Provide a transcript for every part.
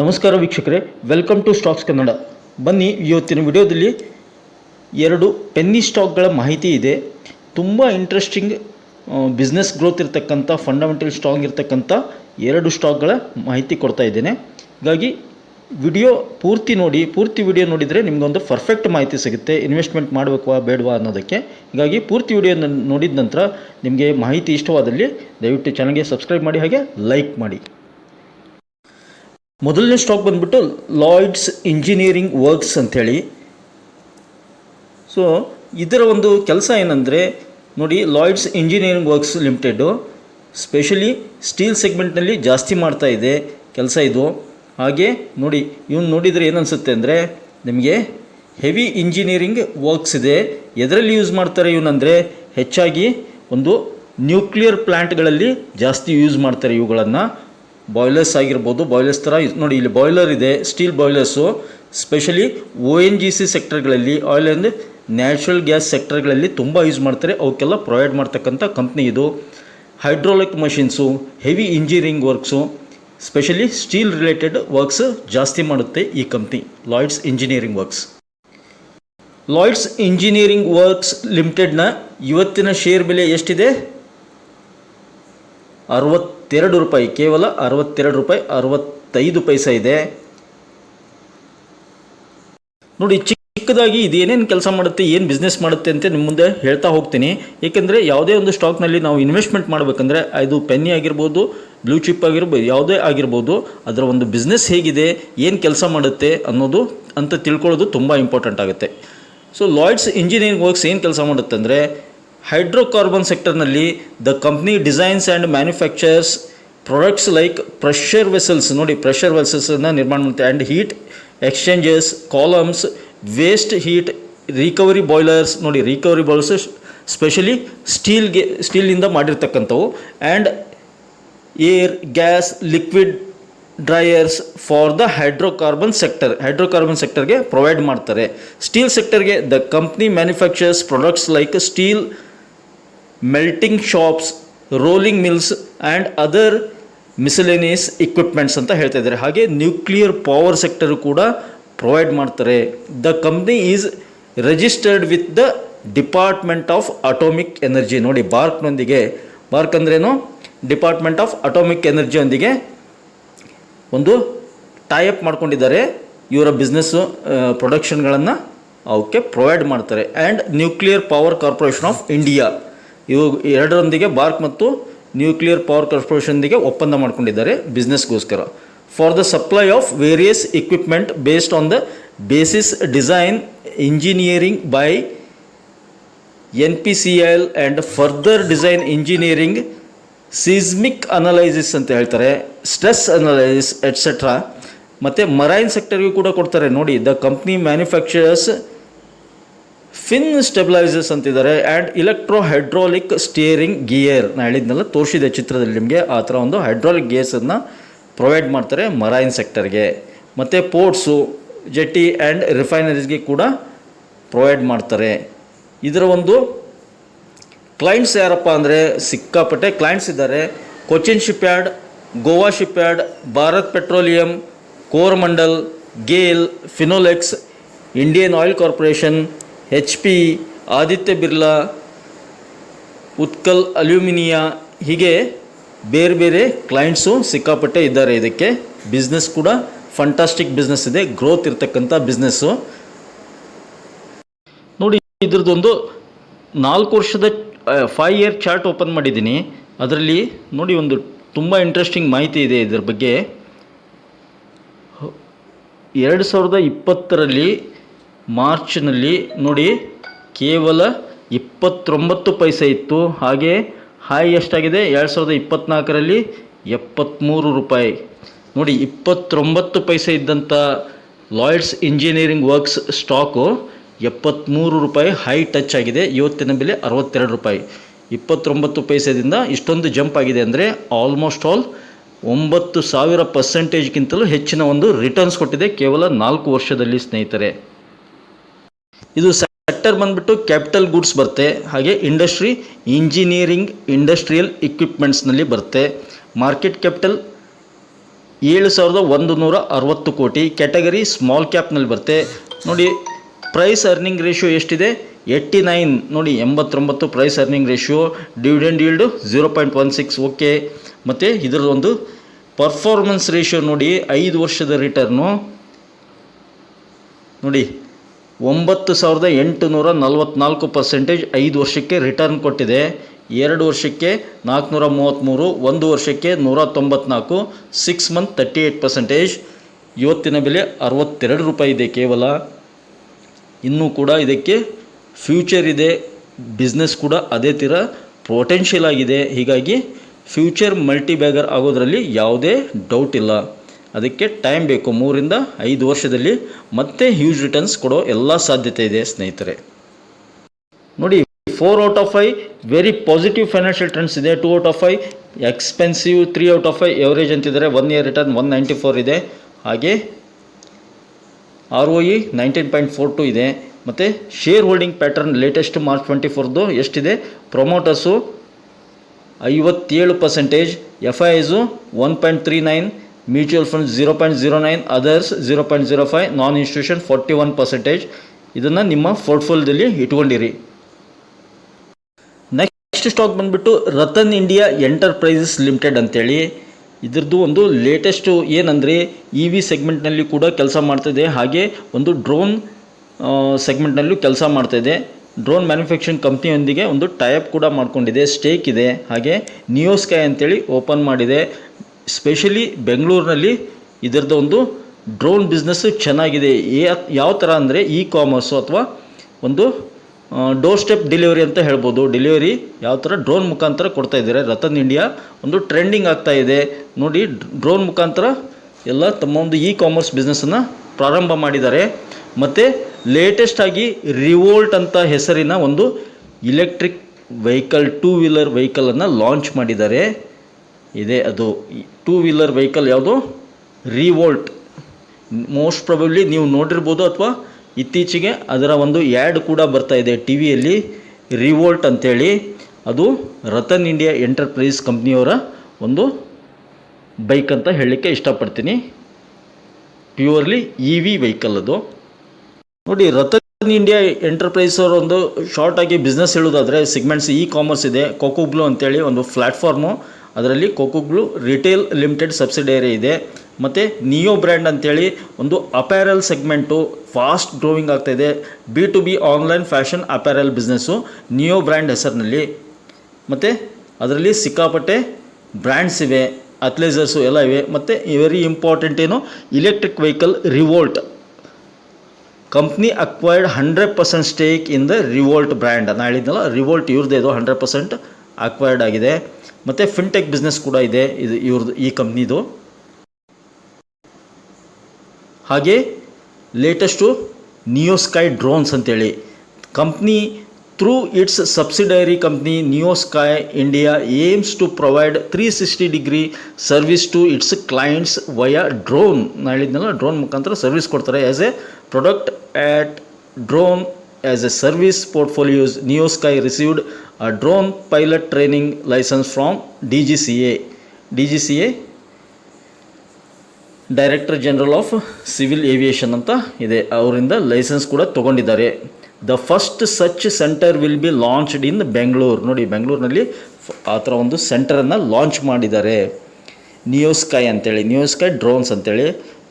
ನಮಸ್ಕಾರ ವೀಕ್ಷಕರೇ welcome to stocks Kannada ಬನ್ನಿ, ಇವತ್ತಿನ ವಿಡಿಯೋದಲ್ಲಿ ಎರಡು ಪೆನ್ನಿ ಸ್ಟಾಕ್ಗಳ ಮಾಹಿತಿ ಇದೆ. ತುಂಬ ಇಂಟ್ರೆಸ್ಟಿಂಗ್ ಬಿಸ್ನೆಸ್ ಗ್ರೋತ್ ಇರತಕ್ಕಂಥ ಫಂಡಮೆಂಟಲ್ ಸ್ಟ್ರಾಂಗ್ ಇರತಕ್ಕಂಥ ಎರಡು ಸ್ಟಾಕ್ಗಳ ಮಾಹಿತಿ ಕೊಡ್ತಾ ಇದ್ದೇನೆ. ಹೀಗಾಗಿ ವಿಡಿಯೋ ಪೂರ್ತಿ ನೋಡಿ, ಪೂರ್ತಿ ವಿಡಿಯೋ ನೋಡಿದರೆ ನಿಮಗೊಂದು ಪರ್ಫೆಕ್ಟ್ ಮಾಹಿತಿ ಸಿಗುತ್ತೆ. ಇನ್ವೆಸ್ಟ್ಮೆಂಟ್ ಮಾಡಬೇಕಾ ಬೇಡವಾ ಅನ್ನೋದಕ್ಕೆ. ಹೀಗಾಗಿ ಪೂರ್ತಿ ವಿಡಿಯೋ ನೋಡಿದ ನಂತರ ನಿಮಗೆ ಮಾಹಿತಿ ಇಷ್ಟವಾದಲ್ಲಿ ದಯವಿಟ್ಟು ಚಾನಲ್ಗೆ ಸಬ್ಸ್ಕ್ರೈಬ್ ಮಾಡಿ, ಹಾಗೆ ಲೈಕ್ ಮಾಡಿ. ಮೊದಲನೇ ಸ್ಟಾಕ್ ಬಂದ್ಬಿಟ್ಟು ಲಾಯ್ಡ್ಸ್ ಇಂಜಿನಿಯರಿಂಗ್ ವರ್ಕ್ಸ್ ಅಂಥೇಳಿ ಸೊ ಇದರ ಒಂದು ಕೆಲಸ ಏನಂದರೆ, ನೋಡಿ Lloyds Engineering Works Limited specially steel ಸೆಗ್ಮೆಂಟ್ನಲ್ಲಿ ಜಾಸ್ತಿ ಮಾಡ್ತಾ ಇದೆ ಕೆಲಸ ಇದು. ಹಾಗೆ ನೋಡಿ, ಇವ್ನು ನೋಡಿದರೆ ಏನನ್ಸುತ್ತೆ ಅಂದರೆ, ನಿಮಗೆ ಹೆವಿ ಇಂಜಿನಿಯರಿಂಗ್ ವರ್ಕ್ಸ್ ಇದೆ. ಎದರಲ್ಲಿ ಯೂಸ್ ಮಾಡ್ತಾರೆ ಇವನಂದರೆ ಹೆಚ್ಚಾಗಿ ಒಂದು ನ್ಯೂಕ್ಲಿಯರ್ ಪ್ಲ್ಯಾಂಟ್ಗಳಲ್ಲಿ ಜಾಸ್ತಿ ಯೂಸ್ ಮಾಡ್ತಾರೆ ಇವುಗಳನ್ನು. ಬಾಯ್ಲರ್ಸ್ ಆಗಿರ್ಬೋದು ಬಾಯ್ಲರ್ಸ್ ಥರ ನೋಡಿ ಇಲ್ಲಿ ಬಾಯ್ಲರ್ ಇದೆ steel boilers specially O N G C ಸೆಕ್ಟರ್ಗಳಲ್ಲಿ oil and natural gas ಸೆಕ್ಟರ್ಗಳಲ್ಲಿ ತುಂಬ ಯೂಸ್ ಮಾಡ್ತಾರೆ, ಅವಕ್ಕೆಲ್ಲ ಪ್ರೊವೈಡ್ ಮಾಡ್ತಕ್ಕಂಥ ಕಂಪ್ನಿ ಇದು. Hydraulic machines heavy engineering works specially steel related works ಜಾಸ್ತಿ ಮಾಡುತ್ತೆ ಈ company Lloyds Engineering Works Lloyds Engineering Works ಲಿಮಿಟೆಡ್ನ ಇವತ್ತಿನ ಶೇರ್ ಬೆಲೆ ಎಷ್ಟಿದೆ? ಅರವತ್ತೆರಡು ರೂಪಾಯಿ, ಕೇವಲ ಅರವತ್ತೆರಡು ರೂಪಾಯಿ, ಅರವತ್ತೈದು ಪೈಸೆ ಇದೆ. ನೋಡಿ, ಚಿಕ್ಕದಾಗಿ ಇದು ಏನೇನು ಕೆಲಸ ಮಾಡುತ್ತೆ, ಏನು ಬಿಸ್ನೆಸ್ ಮಾಡುತ್ತೆ ಅಂತ ನಿಮ್ಮ ಮುಂದೆ ಹೇಳ್ತಾ ಹೋಗ್ತೀನಿ. ಏಕೆಂದರೆ ಯಾವುದೇ ಒಂದು ಸ್ಟಾಕ್ನಲ್ಲಿ ನಾವು ಇನ್ವೆಸ್ಟ್ಮೆಂಟ್ ಮಾಡಬೇಕಂದ್ರೆ ಅದು ಪೆನ್ನಿ ಆಗಿರ್ಬೋದು ಬ್ಲೂ ಚಿಪ್ ಆಗಿರ್ಬೋದು, ಯಾವುದೇ ಆಗಿರ್ಬೋದು, ಅದರ ಒಂದು ಬಿಸ್ನೆಸ್ ಹೇಗಿದೆ, ಏನು ಕೆಲಸ ಮಾಡುತ್ತೆ ಅನ್ನೋದು ಅಂತ ತಿಳ್ಕೊಳ್ಳೋದು ತುಂಬ ಇಂಪಾರ್ಟೆಂಟ್ ಆಗುತ್ತೆ. ಸೊ ಲಾಯ್ಡ್ಸ್ ಇಂಜಿನಿಯರಿಂಗ್ ವರ್ಕ್ಸ್ ಏನು ಕೆಲಸ ಮಾಡುತ್ತೆ ಅಂದರೆ hydrocarbon ಸೆಕ್ಟರ್ನಲ್ಲಿ the company designs and manufactures products like pressure vessels, ನೋಡಿ ಪ್ರೆಷರ್ ವೆಸಲ್ಸನ್ನು ನಿರ್ಮಾಣ ಮಾಡುತ್ತೆ and heat exchanges columns, waste heat recovery boilers, ನೋಡಿ ರಿಕವರಿ ಬಾಯ್ಲರ್ಸ್ ಸ್ಪೆಷಲಿ ಸ್ಟೀಲ್ಗೆ ಸ್ಟೀಲಿಂದ ಮಾಡಿರ್ತಕ್ಕಂಥವು and air, gas, liquid dryers for the hydrocarbon sector, hydrocarbon ಸೆಕ್ಟರ್ಗೆ provide ಮಾಡ್ತಾರೆ. Steel ಸೆಕ್ಟರ್ಗೆ the company manufactures products like steel melting shops rolling mills and other miscellaneous equipments ಅಂತ ಹೇಳ್ತಾ ಇದ್ದಾರೆ. ಹಾಗೆ nuclear power sector ಕೂಡ provide ಮಾಡ್ತಾರೆ. The company is registered with the department of atomic energy ನೋಡಿ ಬಾರ್ಕ್ನೊಂದಿಗೆ BARC ಅಂದ್ರೇನು? ಡಿಪಾರ್ಟ್ಮೆಂಟ್ ಆಫ್ ಅಟೋಮಿಕ್ ಎನರ್ಜಿಯೊಂದಿಗೆ ಒಂದು ಟೈಅಪ್ ಮಾಡ್ಕೊಂಡಿದ್ದಾರೆ. ಇವರ ಬಿಸ್ನೆಸ್ಸು ಪ್ರೊಡಕ್ಷನ್ಗಳನ್ನು ಅವಕ್ಕೆ ಪ್ರೊವೈಡ್ ಮಾಡ್ತಾರೆ. And nuclear power corporation of India ಇವು ಎರಡರೊಂದಿಗೆ ಬಾರ್ಕ್ ಮತ್ತು ನ್ಯೂಕ್ಲಿಯರ್ ಪವರ್ ಕಾರ್ಪೊರೇಷನ್ಗೆ ಒಪ್ಪಂದ ಮಾಡಿಕೊಂಡಿದ್ದಾರೆ ಬಿಸ್ನೆಸ್ಗೋಸ್ಕರ. For the supply of various equipment based on the basis design engineering by N P C L and further design engineering seismic analysis ಅಂತ ಹೇಳ್ತಾರೆ stress analysis etcetera ಮತ್ತು marine ಸೆಕ್ಟರ್ಗೂ ಕೂಡ ಕೊಡ್ತಾರೆ. ನೋಡಿ the company manufacturers fin stabilisers ಅಂತಿದ್ದಾರೆ and electro hydraulic steering gear. ನಾನು ಹೇಳಿದ್ನೆಲ್ಲ ತೋರಿಸಿದೆ ಚಿತ್ರದಲ್ಲಿ ನಿಮಗೆ. ಆ ಥರ ಒಂದು ಹೈಡ್ರಾಲಿಕ್ ಗೇರ್ಸನ್ನು ಪ್ರೊವೈಡ್ ಮಾಡ್ತಾರೆ ಮರೈನ್ ಸೆಕ್ಟರ್ಗೆ. ಮತ್ತು ಪೋರ್ಟ್ಸು ಜೆಟಿ ಆ್ಯಂಡ್ ರಿಫೈನರೀಸ್ಗೆ ಕೂಡ ಪ್ರೊವೈಡ್ ಮಾಡ್ತಾರೆ. ಇದರ ಒಂದು ಕ್ಲೈಂಟ್ಸ್ ಯಾರಪ್ಪ ಅಂದರೆ ಸಿಕ್ಕಾಪಟ್ಟೆ ಕ್ಲೈಂಟ್ಸ್ ಇದ್ದಾರೆ. Cochin shipyard, Goa shipyard, Bharat petroleum, Coromandel, GAIL, Finolex, Indian oil corporation H P Aditya Birla Utkal alumina ಹೀಗೆ ಬೇರೆ ಬೇರೆ ಕ್ಲೈಂಟ್ಸು ಸಿಕ್ಕಾಪಟ್ಟೆ ಇದ್ದಾರೆ ಇದಕ್ಕೆ. ಬಿಸ್ನೆಸ್ ಕೂಡ ಫಂಟಾಸ್ಟಿಕ್ ಬಿಸ್ನೆಸ್ ಇದೆ ಗ್ರೋತ್ ಇರ್ತಕ್ಕಂಥ ಬಿಸ್ನೆಸ್ಸು ನೋಡಿ, ಇದ್ರದ್ದೊಂದು ನಾಲ್ಕು ವರ್ಷದ ಫೈವ್ ಇಯರ್ ಚಾರ್ಟ್ ಓಪನ್ ಮಾಡಿದ್ದೀನಿ. ಅದರಲ್ಲಿ ನೋಡಿ ಒಂದು ತುಂಬ ಇಂಟ್ರೆಸ್ಟಿಂಗ್ ಮಾಹಿತಿ ಇದೆ ಇದರ ಬಗ್ಗೆ. ಎರಡು ಸಾವಿರದ ಇಪ್ಪತ್ತರಲ್ಲಿ ಮಾರ್ಚ್ನಲ್ಲಿ ನೋಡಿ, ಕೇವಲ ಇಪ್ಪತ್ತೊಂಬತ್ತು ಪೈಸೆ ಇತ್ತು. ಹಾಗೆ ಹಾಯ್ ಎಷ್ಟಾಗಿದೆ? ಎರಡು ಸಾವಿರದ ಇಪ್ಪತ್ತ್ನಾಲ್ಕರಲ್ಲಿ ಎಪ್ಪತ್ತ್ಮೂರು ರೂಪಾಯಿ. ನೋಡಿ, ಇಪ್ಪತ್ತೊಂಬತ್ತು ಪೈಸೆ ಇದ್ದಂಥ ಲಾಯ್ಡ್ಸ್ ಇಂಜಿನಿಯರಿಂಗ್ ವರ್ಕ್ಸ್ ಸ್ಟಾಕು ಎಪ್ಪತ್ತ್ಮೂರು ರೂಪಾಯಿ ಹೈ ಟಚ್ ಆಗಿದೆ. ಇವತ್ತಿನ ಬೆಲೆ ಅರವತ್ತೆರಡು ರೂಪಾಯಿ. ಇಪ್ಪತ್ತೊಂಬತ್ತು ಪೈಸೆದಿಂದ ಇಷ್ಟೊಂದು ಜಂಪ್ ಆಗಿದೆ ಅಂದರೆ ಆಲ್ಮೋಸ್ಟ್ ಆಲ್ ಒಂಬತ್ತು ಸಾವಿರ ಪರ್ಸೆಂಟೇಜ್ಗಿಂತಲೂ ಹೆಚ್ಚಿನ ಒಂದು ರಿಟರ್ನ್ಸ್ ಕೊಟ್ಟಿದೆ. ಕೇವಲ ನಾಲ್ಕು ವರ್ಷದಲ್ಲಿ ಸ್ನೇಹಿತರೆ. ಇದು ಸೆಕ್ಟರ್ ಬಂದ್ಬಿಟ್ಟು ಕ್ಯಾಪಿಟಲ್ ಗೂಡ್ಸ್ ಬರುತ್ತೆ. ಹಾಗೆ ಇಂಡಸ್ಟ್ರಿ ಇಂಜಿನಿಯರಿಂಗ್ ಇಂಡಸ್ಟ್ರಿಯಲ್ ಇಕ್ವಿಪ್ಮೆಂಟ್ಸ್ನಲ್ಲಿ ಬರುತ್ತೆ. ಮಾರ್ಕೆಟ್ ಕ್ಯಾಪಿಟಲ್ ಏಳು ಸಾವಿರದ ಒಂದು ನೂರ ಅರವತ್ತು ಕೋಟಿ. ಕ್ಯಾಟಗರಿ ಸ್ಮಾಲ್ ಕ್ಯಾಪ್ನಲ್ಲಿ ಬರುತ್ತೆ. ನೋಡಿ ಪ್ರೈಸ್ ಅರ್ನಿಂಗ್ ರೇಷಿಯೋ ಎಷ್ಟಿದೆ? ಏಯ್ಟಿ ನೈನ್ ನೋಡಿ, ಎಂಬತ್ತೊಂಬತ್ತು price earning ratio dividend yield zero point one six okay ಮತ್ತು ಇದರದೊಂದು ಪರ್ಫಾರ್ಮೆನ್ಸ್ ರೇಷಿಯೋ ನೋಡಿ, ಐದು ವರ್ಷದ ರಿಟರ್ನು ನೋಡಿ ಒಂಬತ್ತು ಸಾವಿರದ ಎಂಟುನೂರ ನಲವತ್ತ್ನಾಲ್ಕು ಪರ್ಸೆಂಟೇಜ್ ಐದು ವರ್ಷಕ್ಕೆ ರಿಟರ್ನ್ ಕೊಟ್ಟಿದೆ. ಎರಡು ವರ್ಷಕ್ಕೆ ನಾಲ್ಕುನೂರ ಮೂವತ್ತ್ಮೂರು, ಒಂದು ವರ್ಷಕ್ಕೆ ನೂರ ತೊಂಬತ್ನಾಲ್ಕು six month thirty eight percentage ಇವತ್ತಿನ ಬೆಲೆ ಅರವತ್ತೆರಡು ರೂಪಾಯಿ ಇದೆ ಕೇವಲ. ಇನ್ನೂ ಕೂಡ ಇದಕ್ಕೆ ಫ್ಯೂಚರ್ ಇದೆ. ಬಿಸ್ನೆಸ್ ಕೂಡ ಅದೇ ಥರ ಪೊಟೆನ್ಷಿಯಲ್ ಆಗಿದೆ. ಹೀಗಾಗಿ ಫ್ಯೂಚರ್ ಮಲ್ಟಿಬ್ಯಾಗರ್ ಆಗೋದರಲ್ಲಿ ಆಗೋದ್ರಲ್ಲಿ ಯಾವುದೇ ಡೌಟ್ ಇಲ್ಲ. ಅದಕ್ಕೆ ಟೈಮ್ ಬೇಕು. ಮೂರಿಂದ ಐದು ವರ್ಷದಲ್ಲಿ ಮತ್ತೆ ಹ್ಯೂಜ್ ರಿಟರ್ನ್ಸ್ ಕೊಡೋ ಎಲ್ಲ ಸಾಧ್ಯತೆ ಇದೆ ಸ್ನೇಹಿತರೆ. ನೋಡಿ four out of five very positive financial trends ಇದೆ. Two out of five expensive three out of five average ಅಂತಿದ್ದಾರೆ one year return one ninety four ಇದೆ. ಹಾಗೆ R O E nineteen point four two ಇದೆ. ಮತ್ತು share holding pattern latest March twenty ಫೋರ್ದು ಎಷ್ಟಿದೆ? Promoters ಐವತ್ತೇಳು percentage F I Is one point three nine mutual fund zero point zero nine others zero point zero five non institution forty one percentage ಇದನ್ನು ನಿಮ್ಮ ಪೋರ್ಟ್ಫೋಲಿಯೋದಲ್ಲಿ ಇಟ್ಕೊಂಡಿರಿ. Next stock ಬಂದುಬಿಟ್ಟು Ratan India enterprises limited ಅಂತೇಳಿ. ಇದರದ್ದು ಒಂದು latest ಏನಂದರೆ E V ಸೆಗ್ಮೆಂಟ್ನಲ್ಲಿ ಕೂಡ ಕೆಲಸ ಮಾಡ್ತಾಯಿದೆ ಹಾಗೆ ಒಂದು ಡ್ರೋನ್ ಸೆಗ್ಮೆಂಟ್ನಲ್ಲೂ ಕೆಲಸ ಮಾಡ್ತಾಯಿದೆ ಡ್ರೋನ್ ಮ್ಯಾನುಫ್ಯಾಕ್ಚರಿಂಗ್ ಕಂಪ್ನಿಯೊಂದಿಗೆ ಒಂದು ಟೈಪ್ ಕೂಡ ಮಾಡ್ಕೊಂಡಿದೆ. ಸ್ಟೇಕ್ ಇದೆ. ಹಾಗೆ ನಿಯೋಸ್ಕೈ ಅಂತೇಳಿ ಓಪನ್ ಮಾಡಿದೆ. ಸ್ಪೆಷಲಿ ಬೆಂಗಳೂರಿನಲ್ಲಿ ಇದರದ್ದು ಒಂದು ಡ್ರೋನ್ ಬಿಸ್ನೆಸ್ಸು ಚೆನ್ನಾಗಿದೆ. ಯಾವ ಥರ ಅಂದರೆ ಇ ಕಾಮರ್ಸು ಅಥವಾ ಒಂದು ಡೋರ್ ಸ್ಟೆಪ್ ಡೆಲಿವರಿ ಅಂತ ಹೇಳ್ಬೋದು. ಡೆಲಿವರಿ ಯಾವ ಥರ ಡ್ರೋನ್ ಮುಖಾಂತರ ಕೊಡ್ತಾ ಇದ್ದಾರೆ. ರತನ್ ಇಂಡಿಯಾ ಒಂದು ಟ್ರೆಂಡಿಂಗ್ ಆಗ್ತಾ ಇದೆ. ನೋಡಿ ಡ್ರೋನ್ ಮುಖಾಂತರ ಎಲ್ಲ ತಮ್ಮ ಒಂದು ಇ ಕಾಮರ್ಸ್ ಬಿಸ್ನೆಸ್ಸನ್ನು ಪ್ರಾರಂಭ ಮಾಡಿದ್ದಾರೆ. ಮತ್ತು ಲೇಟೆಸ್ಟ್ ಆಗಿ ರಿವೋಲ್ಟ್ ಅಂತ ಹೆಸರಿನ ಒಂದು ಇಲೆಕ್ಟ್ರಿಕ್ ವೆಹಿಕಲ್ ಟೂ ವೀಲರ್ ವೆಹಿಕಲನ್ನು ಲಾಂಚ್ ಮಾಡಿದ್ದಾರೆ. ಇದೆ ಅದು ಟೂ ವೀಲರ್ ವೆಹಿಕಲ್ ಯಾವುದು? ರಿವೋಲ್ಟ್ ಮೋಸ್ಟ್ ಪ್ರಾಬಬ್ಲಿ ನೀವು ನೋಡಿರ್ಬೋದು ಅಥವಾ ಇತ್ತೀಚೆಗೆ ಅದರ ಒಂದು ಆ್ಯಡ್ ಕೂಡ ಬರ್ತಾ ಇದೆ ಟಿ ವಿಯಲ್ಲಿ ರಿವೋಲ್ಟ್ ಅಂತೇಳಿ. ಅದು ರತನ್ ಇಂಡಿಯಾ ಎಂಟರ್ಪ್ರೈಸ್ ಕಂಪ್ನಿಯವರ ಒಂದು ಬೈಕ್ ಅಂತ ಹೇಳಲಿಕ್ಕೆ ಇಷ್ಟಪಡ್ತೀನಿ. ಪ್ಯೂರ್ಲಿ ಇ ವಿ ವೆಹಿಕಲ್ ಅದು. ನೋಡಿ, ರತನ್ ಇಂಡಿಯಾ ಎಂಟರ್ಪ್ರೈಸ್ ಅವರ ಒಂದು ಶಾರ್ಟಾಗಿ ಬಿಸ್ನೆಸ್ ಹೇಳೋದಾದರೆ ಸಿಗ್ಮೆಂಟ್ಸ್ ಇ ಕಾಮರ್ಸ್ ಇದೆ ಕೊಕೊಗ್ಲು ಅಂತೇಳಿ ಒಂದು ಪ್ಲ್ಯಾಟ್ಫಾರ್ಮು ಅದರಲ್ಲಿ ಕೊಕೊಗ್ಲು ರಿಟೇಲ್ ಲಿಮಿಟೆಡ್ ಸಬ್ಸಿಡಿಯರಿ ಇದೆ. ಮತ್ತು ನಿಯೋ ಬ್ರ್ಯಾಂಡ್ ಅಂತೇಳಿ ಒಂದು ಅಪ್ಯಾರಲ್ ಸೆಗ್ಮೆಂಟು ಫಾಸ್ಟ್ ಗ್ರೋವಿಂಗ್ ಆಗ್ತಾಯಿದೆ B to B online fashion apparel business Neo brand ಹೆಸರಿನಲ್ಲಿ. ಮತ್ತು ಅದರಲ್ಲಿ ಸಿಕ್ಕಾಪಟ್ಟೆ ಬ್ರ್ಯಾಂಡ್ಸ್ ಇವೆ ಅಥ್ಲೈಸರ್ಸು ಎಲ್ಲ ಇವೆ. ಮತ್ತು ವೆರಿ ಇಂಪಾರ್ಟೆಂಟ್ ಏನು? Electric vehicle Revolt company acquired hundred percent stake in the Revolt brand ನಾನು ಹೇಳಿದ್ನಲ್ಲ ರಿವೋಲ್ಟ್ ಇವ್ರದ್ದೇ ಇದು ಹಂಡ್ರೆಡ್ ಪರ್ಸೆಂಟ್ ಅಕ್ವೈರ್ಡ್ ಆಗಿದೆ. ಮತ್ತು ಫಿನ್ಟೆಕ್ ಬಿಸ್ನೆಸ್ ಕೂಡ ಇದೆ. ಇದು ಇವ್ರದ್ದು ಈ ಕಂಪ್ನಿದು ಹಾಗೆ ಲೇಟೆಸ್ಟು ನಿಯೋಸ್ಕೈ ಡ್ರೋನ್ಸ್ ಅಂತೇಳಿ. Company through its subsidiary company Neosky India aims to provide three sixty degree service to its clients via drone ನಾನು ಹೇಳಿದ್ನಲ್ಲ ಡ್ರೋನ್ ಮುಖಾಂತರ ಸರ್ವಿಸ್ ಕೊಡ್ತಾರೆ as a product at drone as a service portfolios Neosky received a drone pilot training license G C A director general of civil aviation ಅಂತ ಇದೆ. ಅವರಿಂದ licence ಕೂಡ ತೊಗೊಂಡಿದ್ದಾರೆ. The first such centre will be launched in Bengaluru ನೋಡಿ ಬೆಂಗಳೂರಿನಲ್ಲಿ ಆ ಥರ ಒಂದು ಸೆಂಟರನ್ನು launch ಮಾಡಿದ್ದಾರೆ. ನಿಯೋಸ್ಕೈ ಅಂತೇಳಿ ನಿಯೋಸ್ಕೈ ಡ್ರೋನ್ಸ್ ಅಂತೇಳಿ.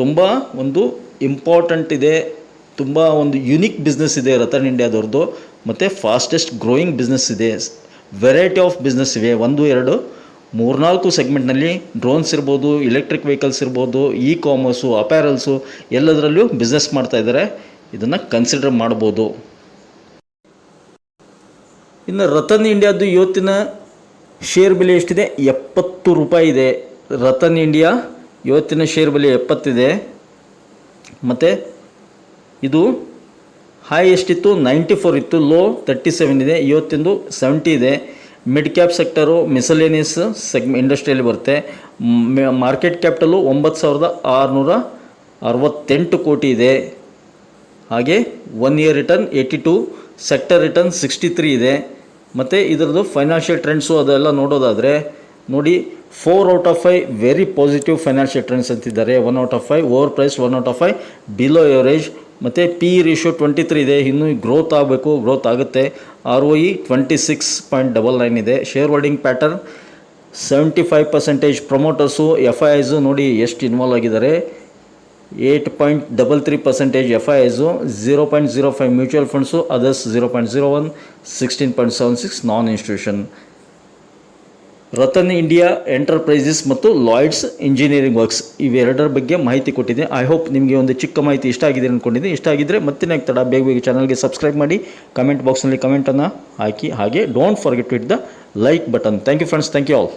ತುಂಬ ಒಂದು ಇಂಪಾರ್ಟೆಂಟ್ ಇದೆ. ತುಂಬ ಒಂದು ಯುನಿಕ್ ಬಿಸ್ನೆಸ್ ಇದೆ ರತನ್ ಇಂಡಿಯಾದವ್ರದ್ದು ಮತ್ತು ಫಾಸ್ಟೆಸ್ಟ್ ಗ್ರೋಯಿಂಗ್ ಬಿಸ್ನೆಸ್ ಇದೆ. ವೆರೈಟಿ ಆಫ್ ಬಿಸ್ನೆಸ್ ಇವೆ. ಒಂದು, ಎರಡು, ಮೂರ್ನಾಲ್ಕು ಸೆಗ್ಮೆಂಟ್ನಲ್ಲಿ ಡ್ರೋನ್ಸ್ ಇರ್ಬೋದು ಎಲೆಕ್ಟ್ರಿಕ್ ವೆಹಿಕಲ್ಸ್ ಇರ್ಬೋದು ಇ ಕಾಮರ್ಸು ಅಪ್ಯಾರಲ್ಸು ಎಲ್ಲದರಲ್ಲೂ ಬಿಸ್ನೆಸ್ ಮಾಡ್ತಾಯಿದ್ದಾರೆ ಇದನ್ನು ಕನ್ಸಿಡರ್ ಮಾಡ್ಬೋದು. ಇನ್ನು ರತನ್ ಇಂಡಿಯಾದ್ದು ಇವತ್ತಿನ ಶೇರ್ ಬೆಲೆ ಎಷ್ಟಿದೆ? ಎಪ್ಪತ್ತು ರೂಪಾಯಿ ಇದೆ. ರತನ್ ಇಂಡಿಯಾ ಇವತ್ತಿನ ಶೇರ್ ಬೆಲೆ ಎಪ್ಪತ್ತಿದೆ. ಮತ್ತು ಇದು ಹೈ ಎಷ್ಟಿತ್ತು ನೈಂಟಿ ಫೋರ್ ಇತ್ತು ಲೋ ತರ್ಟಿ ಸೆವೆನ್ ಇದೆ, ಇವತ್ತಿಂದು ಸೆವೆಂಟಿ ಇದೆ. ಮಿಡ್ ಕ್ಯಾಪ್ ಸೆಕ್ಟರು ಮಿಸಲೇನಿಯಸ್ ಸೆಗ್ ಇಂಡಸ್ಟ್ರಿಯಲ್ಲಿ ಬರುತ್ತೆ. ಮಾರ್ಕೆಟ್ ಕ್ಯಾಪಿಟಲು ಒಂಬತ್ತು ಸಾವಿರದ ಆರುನೂರ ಅರವತ್ತೆಂಟು ಕೋಟಿ ಇದೆ. ಹಾಗೆ one year return eighty two sector return sixty three ಇದೆ. ಮತ್ತು ಇದರದ್ದು ಫೈನಾನ್ಷಿಯಲ್ ಟ್ರೆಂಡ್ಸು ಅದೆಲ್ಲ ನೋಡೋದಾದರೆ, ನೋಡಿ four out of five very positive financial trends ಅಂತಿದ್ದಾರೆ. One out of five over price one out of five below average ಮತ್ತು P ratio twenty three ಇದೆ. ಇನ್ನೂ ಗ್ರೋತ್ ಆಗಬೇಕು ಗ್ರೋತ್ ಆಗುತ್ತೆ. R O E twenty six point double nine ಇದೆ. Share holding pattern seventy five percentage promoters F I Is ನೋಡಿ ಎಷ್ಟು involve ಆಗಿದ್ದಾರೆ. Eight point double three percentage F I Is zero point zero five mutual funds others zero point zero one sixteen point seven six non institution Ratan India enterprises ಮತ್ತು Lloyds engineering works ಇವೆರಡರ ಬಗ್ಗೆ ಮಾಹಿತಿ ಕೊಟ್ಟಿದೆ. I hope ನಿಮಗೆ ಒಂದು ಚಿಕ್ಕ ಮಾಹಿತಿ ಇಷ್ಟ ಆಗಿದೆ ಅಂದ್ಕೊಂಡಿದ್ದೀನಿ ಇಷ್ಟ ಆಗಿದ್ದರೆ ಮತ್ತೆ ತಡ ಬೇಗ ಬೇಗ ಚಾನಲ್ಗೆ ಸಬ್ಸ್ಕ್ರೈಬ್ ಮಾಡಿ. ಕಮೆಂಟ್ ಬಾಕ್ಸ್ನಲ್ಲಿ ಕಮೆಂಟನ್ನು ಹಾಕಿ. ಹಾಗೆ don't forget it the like button thank you friends thank you all